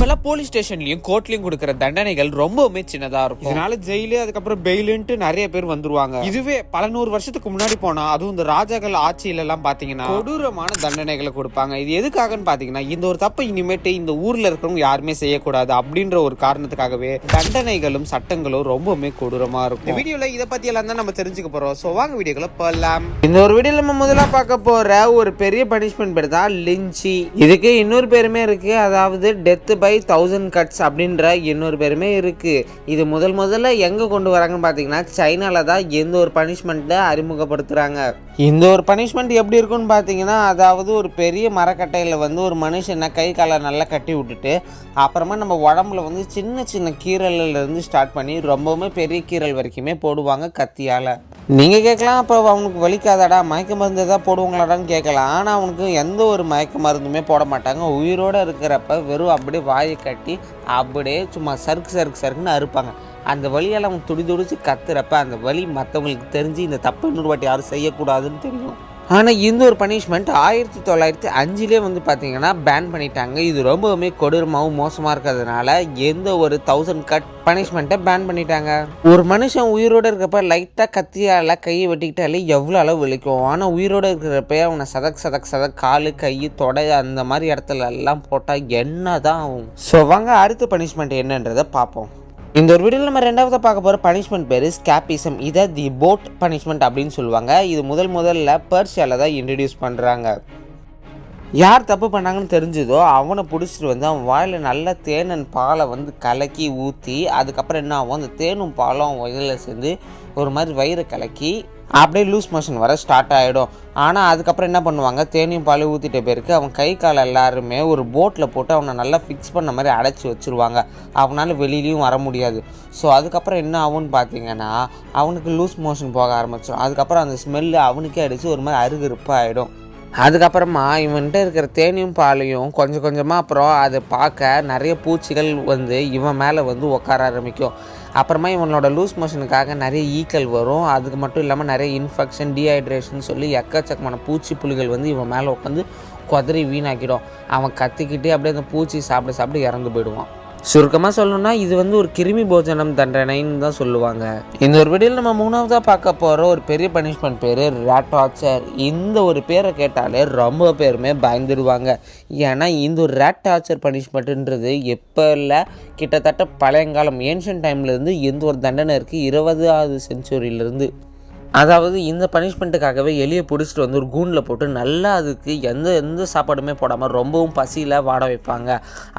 இப்பெல்லாம் போலீஸ் ஸ்டேஷன்லயும் கோர்ட்லயும் கொடுக்கிற தண்டனைகள் ரொம்பவுமே சின்னதா இருக்கும். இதனால ஜெயிலு அதுக்கப்புறம் பெயிலுன்ட்டு நிறைய பேர் வந்துருவாங்க. இதுவே பல நூறு வருஷத்துக்கு முன்னாடி போனா அதுவும் இந்த ராஜாக்கள் ஆட்சியில எல்லாம் பாத்தீங்கன்னா கொடூரமான தண்டனைகளை கொடுப்பாங்க. இது எதுக்காகன்னு பாத்தீங்கன்னா இந்த ஒரு தப்பை இனிமேட்டு இந்த ஊர்ல இருக்கிறவங்க யாருமே செய்யக்கூடாது அப்படின்ற ஒரு காரணத்துக்காகவே தண்டனைகளும் சட்டங்களும் ரொம்பவுமே கொடூரமா இருக்கும். இந்த வீடியோல இதை பத்தி எல்லாம் தான் நம்ம தெரிஞ்சுக்க போறோம். சோ வாங்க வீடியோக்குள்ள போகலாம் இந்த ஒரு வீடியோல நம்ம முதல்ல பார்க்க போற ஒரு பெரிய பனிஷ்மெண்ட் பேர் தான் லிஞ்சி. இதுக்கு இன்னொரு பேருமே இருக்கு. அதாவது death by five thousand cuts அப்படின்ற இன்னொரு பேருமே இருக்குது இது முதல் முதல்ல எங்கே கொண்டு வராங்கன்னு பார்த்தீங்கன்னா சைனால தான் எந்த ஒரு பனிஷ்மெண்ட்டை அறிமுகப்படுத்துகிறாங்க இந்த ஒரு பனிஷ்மெண்ட் எப்படி இருக்கும்னு பார்த்தீங்கன்னா அதாவது ஒரு பெரிய மரக்கட்டையில் வந்து ஒரு மனுஷனை கை காலை நல்லா கட்டி விட்டுட்டு அப்புறமா நம்ம உடம்புல வந்து சின்ன சின்ன கீரல்லேருந்து ஸ்டார்ட் பண்ணி ரொம்பவுமே பெரிய கீரல் வரைக்குமே போடுவாங்க கத்தியால். நீங்கள் கேட்கலாம் அப்போ அவனுக்கு வலிக்காதாடா மயக்க மருந்து எதாவது போடுவாங்களாடான்னு கேட்கலாம். ஆனால் அவனுக்கு எந்த ஒரு மயக்க மருந்துமே போட மாட்டாங்க. உயிரோடு இருக்கிறப்ப வெறும் அப்படியே வாயை கட்டி அப்படியே சும்மா சறுக்கு சறுக்கு சறுக்குன்னு அறுப்பாங்க. அந்த வழியால் அவன் துடி துடிச்சு கத்துறப்ப அந்த வழி மற்றவங்களுக்கு தெரிஞ்சு இந்த தப்பு இன்னொரு வாட்டி யாரும் செய்யக்கூடாதுன்னு தெரியும். ஆனால் இந்த ஒரு பனிஷ்மெண்ட் ஆயிரத்தி தொள்ளாயிரத்தி அஞ்சுலேயே வந்து பார்த்தீங்கன்னா பேன் பண்ணிட்டாங்க. இது ரொம்பவுமே கொடூரமாகவும் மோசமாக இருக்கிறதுனால எந்த ஒரு தௌசண்ட் கட் பனிஷ்மெண்ட்டை பேன் பண்ணிட்டாங்க. ஒரு மனுஷன் உயிரோடு இருக்கப்ப லைட்டாக கத்தியால் கையை வெட்டிக்கிட்டாலே எவ்வளோ அளவு வலிக்கும். ஆனால் உயிரோடு இருக்கிறப்ப அவனை சதக் சதக் சதக் காலு கை தொடை அந்த மாதிரி இடத்துல எல்லாம் போட்டால் என்ன தான் ஆகும்? ஸோ வாங்க அடுத்த பனிஷ்மெண்ட் என்னன்றதை பார்ப்போம். இந்த ஒரு வீடியோவில் நம்ம ரெண்டாவது பார்க்க போகிற பனிஷ்மெண்ட் பேர் ஸ்கேப்பிசம் இதை தி போட் பனிஷ்மெண்ட் அப்படின்னு சொல்லுவாங்க. இது முதல் முதல்ல பர்ஷியாவில் தான் இன்ட்ரடியூஸ் பண்ணுறாங்க யார் தப்பு பண்ணாங்கன்னு தெரிஞ்சதோ அவனை பிடிச்சிட்டு வந்து அவன் வாயில் நல்ல தேனன் பாலை வந்து கலக்கி ஊற்றி அதுக்கப்புறம் என்ன ஆகும்? அந்த தேனும் பாலும் அவன் வயிறில் சேர்ந்து ஒரு மாதிரி வயிறை கலக்கி அப்படியே லூஸ் மோஷன் வர ஸ்டார்ட் ஆகிடும் ஆனால் அதுக்கப்புறம் என்ன பண்ணுவாங்க? தேனியும் பாலையும் ஊற்றிட்ட பேருக்கு அவன் கை கால் எல்லாருமே ஒரு போட்டில் போட்டு அவனை நல்லா ஃபிக்ஸ் பண்ண மாதிரி அடைச்சி வச்சுருவாங்க. அவனால் வெளியிலையும் வர முடியாது. ஸோ அதுக்கப்புறம் என்ன ஆகும்னு பார்த்தீங்கன்னா அவனுக்கு லூஸ் மோஷன் போக ஆரம்பிச்சிடும். அதுக்கப்புறம் அந்த ஸ்மெல்லு அவனுக்கே அடித்து ஒரு மாதிரி அருகருப்பாக ஆகிடும் அதுக்கப்புறமா இவன்கிட்ட இருக்கிற தேனியும் பாலையும் கொஞ்சம் கொஞ்சமாக அப்புறம் அதை பார்க்க நிறைய பூச்சிகள் வந்து இவன் மேலே வந்து உட்கார ஆரம்பிக்கும். அப்புறமா இவனோட லூஸ் மோஷனுக்காக நிறைய ஈக்கள் வரும். அதுக்கு மட்டும் இல்லாமல் நிறைய இன்ஃபெக்ஷன் டீஹைட்ரேஷன் சொல்லி எக்கச்சக்கமான பூச்சி புலிகள் வந்து இவன் மேலே உட்காந்து குதறி வீணாக்கிடும். அவன் கத்திக்கிட்டே அப்படியே அந்த பூச்சி சாப்பிட சாப்பிட்டு இறந்து போயிடுவான். சுருக்கமாக சொல்லணும்னா இது வந்து ஒரு கிருமி போஜனம் தண்டனைன்னு தான் சொல்லுவாங்க. இந்த ஒரு வீடியோவில் நம்ம மூணாவதாக பார்க்க போகிற ஒரு பெரிய பனிஷ்மெண்ட் பேர் ரேட் டார்ச்சர் இந்த ஒரு பேரை கேட்டாலே ரொம்ப பேருமே பயந்துடுவாங்க ஏன்னா இந்த ஒரு ரேட் டார்ச்சர் பனிஷ்மெண்ட்டுன்றது எப்போ இல்லை கிட்டத்தட்ட பழையங்காலம் ஏன்ஷியன் டைம்லேருந்து எந்த ஒரு தண்டனை இருக்குது இருபதாவது செஞ்சுரியிலேருந்து அதாவது இந்த பனிஷ்மெண்ட்டுக்காகவே எலியை பிடிச்சிட்டு வந்து ஒரு கூண்டில் போட்டு நல்லா அதுக்கு எந்த எந்த சாப்பாடுமே போடாமல் ரொம்பவும் பசியில் வாட வைப்பாங்க.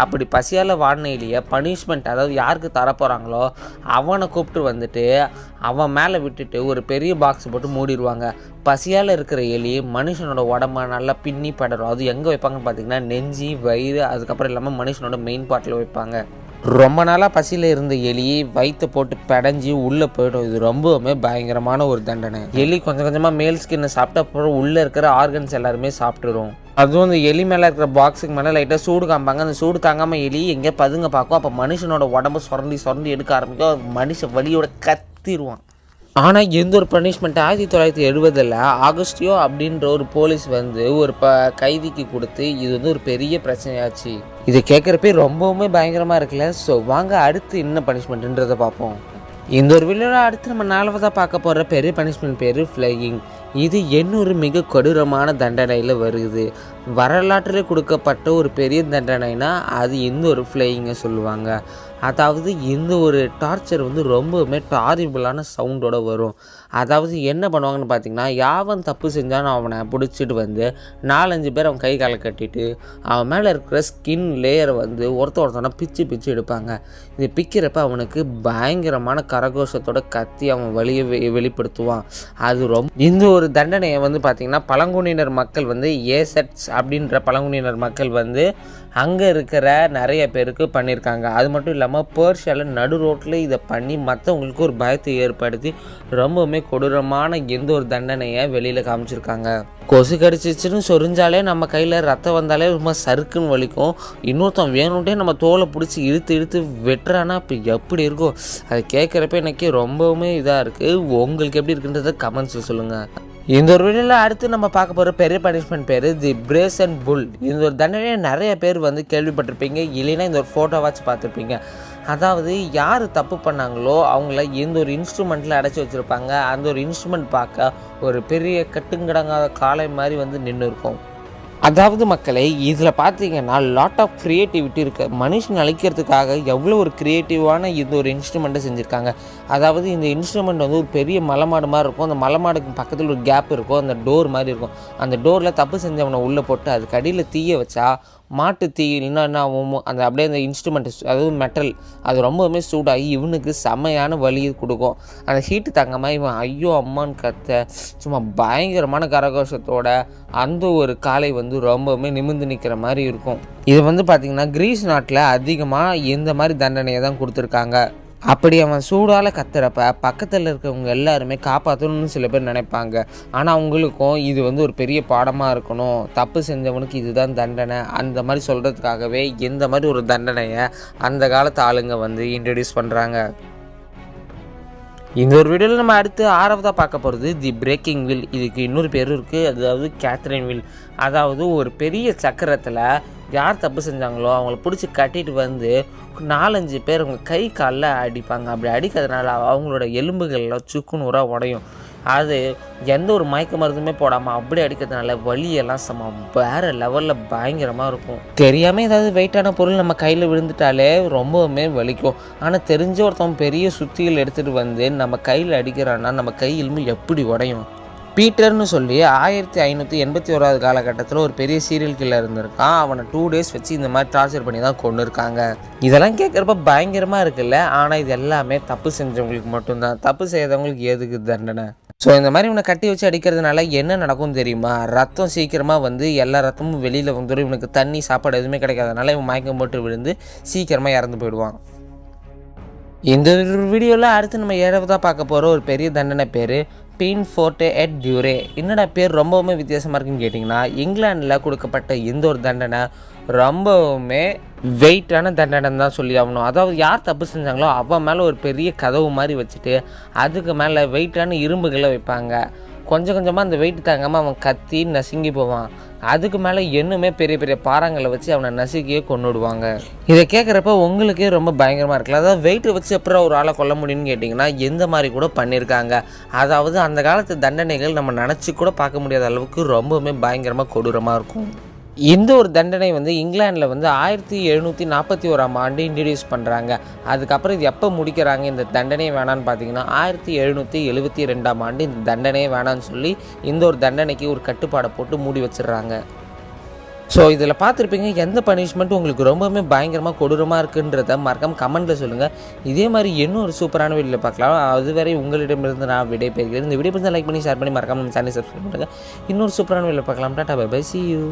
அப்படி பசியால் வாடின எலியை பனிஷ்மெண்ட் அதாவது யாருக்கு தரப்போகிறாங்களோ அவனை கூப்பிட்டு வந்துட்டு அவன் மேலே விட்டுட்டு ஒரு பெரிய பாக்ஸ் போட்டு மூடிடுவாங்க. பசியால் இருக்கிற எலி மனுஷனோட உடம்ப நல்லா பின்னி படரும் அது எங்கே வைப்பாங்கன்னு பார்த்தீங்கன்னா நெஞ்சி வயிறு அதுக்கப்புறம் இல்லாமல் மனுஷனோட மெயின் பார்ட்டில் வைப்பாங்க. ரொம்ப நாளாக பசியில் இருந்த எலி வயிற்று போட்டு பெடஞ்சி உள்ளே போயிடும். இது ரொம்பவுமே பயங்கரமான ஒரு தண்டனை. எலி கொஞ்சம் கொஞ்சமாக மேல் ஸ்கின்னை சாப்பிட்ட அப்புறம் உள்ளே இருக்கிற ஆர்கன்ஸ் எல்லாருமே சாப்பிட்டுரும். அதுவும் அந்த எலி மேலே இருக்கிற பாக்ஸுக்கு மேலே லைட்டாக சூடு காமிப்பாங்க அந்த சூடு தாங்காமல் எலி எங்கேயா பதுங்க பார்க்கும். அப்போ மனுஷனோட உடம்பு சுரண்டி சுரண்டி எடுக்க ஆரம்பிக்கும். மனுஷன் வலியோட கத்திடுவான் ஆனால் எந்த ஒரு பனிஷ்மெண்ட் ஆயிரத்தி தொள்ளாயிரத்தி எழுபதில் ஆகஸ்டியோ அப்படின்ற ஒரு போலீஸ் வந்து ஒரு ப கைதிக்கு கொடுத்து இது வந்து ஒரு பெரிய பிரச்சனையாச்சு. இது கேட்குறப்பே ரொம்பவுமே பயங்கரமாக இருக்குல்ல? ஸோ வாங்க அடுத்து என்ன பனிஷ்மெண்ட்டுன்றதை பார்ப்போம். இந்த ஒரு வீடியோவில் அடுத்து நம்ம நாலாவதாக பார்க்க போகிற பெரிய பனிஷ்மெண்ட் பேர் ஃப்ளையிங் இது இன்னொரு மிக கொடூரமான தண்டனையில் வருது. வரலாற்றில் கொடுக்கப்பட்ட ஒரு பெரிய தண்டனைனா அது இந்த ஒரு ஃப்ளையிங்கை சொல்லுவாங்க. அதாவது இந்த ஒரு டார்ச்சர் வந்து ரொம்பவுமே டாரிபிளான சவுண்டோடு வரும். அதாவது என்ன பண்ணுவாங்கன்னு பார்த்தீங்கன்னா யாவன் தப்பு செஞ்சாலும் அவனை பிடிச்சிட்டு வந்து நாலஞ்சு பேர் அவன் கை காலை கட்டிட்டு அவன் மேலே இருக்கிற ஸ்கின் லேயரை வந்து ஒருத்த ஒருத்தனை பிச்சு பிச்சு எடுப்பாங்க. இது பிக்கிறப்ப அவனுக்கு பயங்கரமான கரகோஷத்தோட கத்தி அவன் வழியை வெ- வெளிப்படுத்துவான். அது ரொம்ப இந்த ஒரு ஒரு தண்டனையை வந்து பார்த்திங்கன்னா பழங்குடியினர் மக்கள் வந்து ஏசட்ஸ் அப்படின்ற பழங்குடியினர் மக்கள் வந்து அங்கே இருக்கிற நிறைய பேருக்கு பண்ணியிருக்காங்க அது மட்டும் இல்லாமல் பேர்ஷியாவில் நடு ரோட்டில் இதை பண்ணி மற்றவங்களுக்கு ஒரு பயத்தை ஏற்படுத்தி ரொம்பவுமே கொடூரமான எந்த ஒரு தண்டனையை வெளியில் காமிச்சிருக்காங்க. கொசு கடிச்சிச்சுன்னு சொரிஞ்சாலே நம்ம கையில் ரத்தம் வந்தாலே ரொம்ப சறுக்குன்னு வலிக்கும். இன்னொருத்தன் வேணும்ட்டே நம்ம தோலை பிடிச்சி இழுத்து இழுத்து வெட்டுறானா இப்போ எப்படி இருக்கும்? அதை கேட்குறப்ப எனக்கு ரொம்பவுமே இதாக இருக்குது உங்களுக்கு எப்படி இருக்குன்றதை கமெண்ட்ஸில் சொல்லுங்கள் இந்த ஒரு வீடியோவில் அடுத்து நம்ம பார்க்க போகிற பெரிய பனிஷ்மெண்ட் பேர் தி பிரேஸ் அண்ட் புல் இந்த ஒரு தண்டனையை நிறைய பேர் வந்து கேள்விப்பட்டிருப்பீங்க. இல்லைன்னா இந்த ஒரு ஃபோட்டோவாச்சும் பார்த்துருப்பீங்க. அதாவது யார் தப்பு பண்ணாங்களோ அவங்கள எந்த ஒரு இன்ஸ்ட்ருமெண்ட்டில் அடைச்சி வச்சுருப்பாங்க. அந்த ஒரு இன்ஸ்ட்ருமெண்ட் பார்க்க ஒரு பெரிய கட்டுங்கடங்காத காளை மாதிரி வந்து நின்று இருக்கும் அதாவது மக்களை இதில் பார்த்தீங்கன்னா லாட் ஆஃப் க்ரியேட்டிவிட்டி இருக்குது மனுஷன் அழிக்கிறதுக்காக எவ்வளோ ஒரு க்ரியேட்டிவான இந்த ஒரு இன்ஸ்ட்ருமெண்ட்டை செஞ்சுருக்காங்க. அதாவது இந்த இன்ஸ்ட்ருமெண்ட் வந்து ஒரு பெரிய மலைமாடு மாதிரி இருக்கும். அந்த மலைமாடுக்கு பக்கத்தில் ஒரு கேப் இருக்கும். அந்த டோர் மாதிரி இருக்கும். அந்த டோரில் தப்பு செஞ்சவனை உள்ளே போட்டு அதுக்கு அடியில் தீய வச்சா மாட்டு தீ இல்லைன்னா என்ன ஆகும்? அந்த அப்படியே அந்த இன்ஸ்ட்ருமெண்ட் அதாவது மெட்டல் அது ரொம்பவுமே சூடாகி இவனுக்கு செம்மையான வலி கொடுக்கும். அந்த ஹீட்டு தங்கமாக இவன் ஐயோ அம்மான்னு கத்த. சும்மா பயங்கரமான கரகோஷத்தோட அந்த ஒரு காலை வந்து ரொம்பவுமே நிமிர்ந்து நிற்கிற மாதிரி இருக்கும். இது வந்து பார்த்திங்கன்னா கிரீஸ் நாட்டில் அதிகமாக இந்த மாதிரி தண்டனையை தான் கொடுத்துருக்காங்க. அப்படி அவன் சூடால் கத்துறப்ப பக்கத்தில் இருக்கவங்க எல்லாருமே காப்பாற்றணும்னு சில பேர் நினைப்பாங்க. ஆனால் அவங்களுக்கும் இது வந்து ஒரு பெரிய பாடமாக இருக்கணும். தப்பு செஞ்சவனுக்கு இதுதான் தண்டனை. அந்த மாதிரி சொல்கிறதுக்காகவே எந்த மாதிரி ஒரு தண்டனையை அந்த காலத்து ஆளுங்க வந்து இன்ட்ரடியூஸ் பண்ணுறாங்க இந்த ஒரு வீடியோவில் நம்ம அடுத்து ஆறாவதாக பார்க்க போகிறது தி பிரேக்கிங் வில் இதுக்கு இன்னொரு பேர் இருக்குது அதாவது கேத்ரின் வில் அதாவது ஒரு பெரிய சக்கரத்தில் யார் தப்பு செஞ்சாங்களோ அவங்கள பிடிச்சி கட்டிட்டு வந்து நாலஞ்சு பேர் உங்கள் கை காலில் அடிப்பாங்க. அப்படி அடிக்கிறதுனால அவங்களோட எலும்புகள்லாம் சுக்குநூறாக உடையும். அது எந்த ஒரு மயக்க மருந்துமே போடாமல் அப்படி அடிக்கிறதுனால வலியெல்லாம் சம வேறு லெவலில் பயங்கரமாக இருக்கும். தெரியாமல் ஏதாவது வெயிட்டான பொருள் நம்ம கையில் விழுந்துட்டாலே ரொம்பவுமே வலிக்கும். ஆனால் தெரிஞ்ச ஒருத்தவன் பெரிய சுத்திகள் எடுத்துகிட்டு வந்து நம்ம கையில் அடிக்கிறான்னா நம்ம கை எலும்பு எப்படி உடையும்? பீட்டர்னு சொல்லி ஆயிரத்தி ஐநூற்றி எண்பத்தி ஓராவது காலகட்டத்தில் ஒரு பெரிய சீரியல் கில்லர் இருந்திருக்கான். அவனை டூ டேஸ் வச்சு இந்த மாதிரி டார்ச்சர் பண்ணி தான் கொண்டு இருக்காங்க இதெல்லாம் கேட்குறப்ப பயங்கரமாக இருக்குல்ல? ஆனால் இது எல்லாமே தப்பு செஞ்சவங்களுக்கு மட்டும்தான். தப்பு செய்யாதவங்களுக்கு எதுக்கு தண்டனை? ஸோ இந்த மாதிரி இவனை கட்டி வச்சு அடிக்கிறதுனால என்ன நடக்கும் தெரியுமா? ரத்தம் சீக்கிரமாக வந்து எல்லா ரத்தமும் வெளியில் வந்துடும் இவனுக்கு தண்ணி சாப்பாடு எதுவுமே கிடைக்காதனால இவன் மயக்கம் போட்டு விழுந்து சீக்கிரமாக இறந்து போயிடுவான். இந்த வீடியோவில் அடுத்து நம்ம ஏழாவதாக பார்க்க போகிற ஒரு பெரிய தண்டனை பேர் ஸ்பெயின் ஃபோர்ட்டே எட் டியூரே என்னடா பேர் ரொம்பவுமே வித்தியாசமாக இருக்குன்னு கேட்டிங்கன்னா இங்கிலாண்டில் கொடுக்கப்பட்ட எந்த ஒரு தண்டனை ரொம்பவுமே வெயிட்டான தண்டனை தான் சொல்லி ஆகணும். அதாவது யார் தப்பு செஞ்சாங்களோ அவன் மேலே ஒரு பெரிய கதவு மாதிரி வச்சுட்டு அதுக்கு மேலே வெயிட்டான இரும்புகளை வைப்பாங்க. கொஞ்சம் கொஞ்சமாக அந்த வெயிட் தாங்காமல் அவன் கத்தி நசுங்கி போவான். அதுக்கு மேலே இன்னுமே பெரிய பெரிய பாறாங்களை வச்சு அவனை நசுக்கியே கொண்டுடுவாங்க இதை கேட்குறப்ப உங்களுக்கே ரொம்ப பயங்கரமாக இருக்குல்ல அதாவது வெயிட்டை வச்சு அப்புறம் ஒரு ஆளை கொல்ல முடியும்னு கேட்டிங்கன்னா எந்த மாதிரி கூட பண்ணியிருக்காங்க. அதாவது அந்த காலத்து தண்டனைகள் நம்ம நினச்சி கூட பார்க்க முடியாத அளவுக்கு ரொம்பவுமே பயங்கரமாக கொடூரமாக இருக்கும். இந்த ஒரு தண்டனை வந்து இங்கிலாந்தில் வந்து ஆயிரத்தி எழுநூற்றி நாற்பத்தி ஓராம் ஆண்டு இன்ட்ரடியூஸ் பண்ணுறாங்க அதுக்கப்புறம் இது எப்போ முடிக்கிறாங்க இந்த தண்டனையே வேணான்னு பார்த்தீங்கன்னா ஆயிரத்தி எழுநூற்றி எழுபத்தி ரெண்டாம் ஆண்டு இந்த தண்டனையே வேணான்னு சொல்லி இந்த ஒரு தண்டனைக்கு ஒரு கட்டுப்பாடை போட்டு மூடி வச்சிடுறாங்க. ஸோ இதில் பார்த்துருப்பீங்க எந்த பனிஷ்மெண்ட் உங்களுக்கு ரொம்பவுமே பயங்கரமாக கொடூரமாக இருக்குன்றத மறக்காம கமெண்ட்டில் சொல்லுங்கள் இதே மாதிரி இன்னும் ஒரு சூப்பரான வீடியோவில் பார்க்கலாம் அதுவரை உங்களிடமிருந்து நான் விடை பெறுகிறேன் இந்த வீடியோ லைக் பண்ணி ஷேர் பண்ணி மறக்காம நம்ம சேனல் சப்ஸ்கிரைப் பண்ணுங்கள் இன்னொரு சூப்பரான வீடியோவில் பார்க்கலாம் tata bye bye see you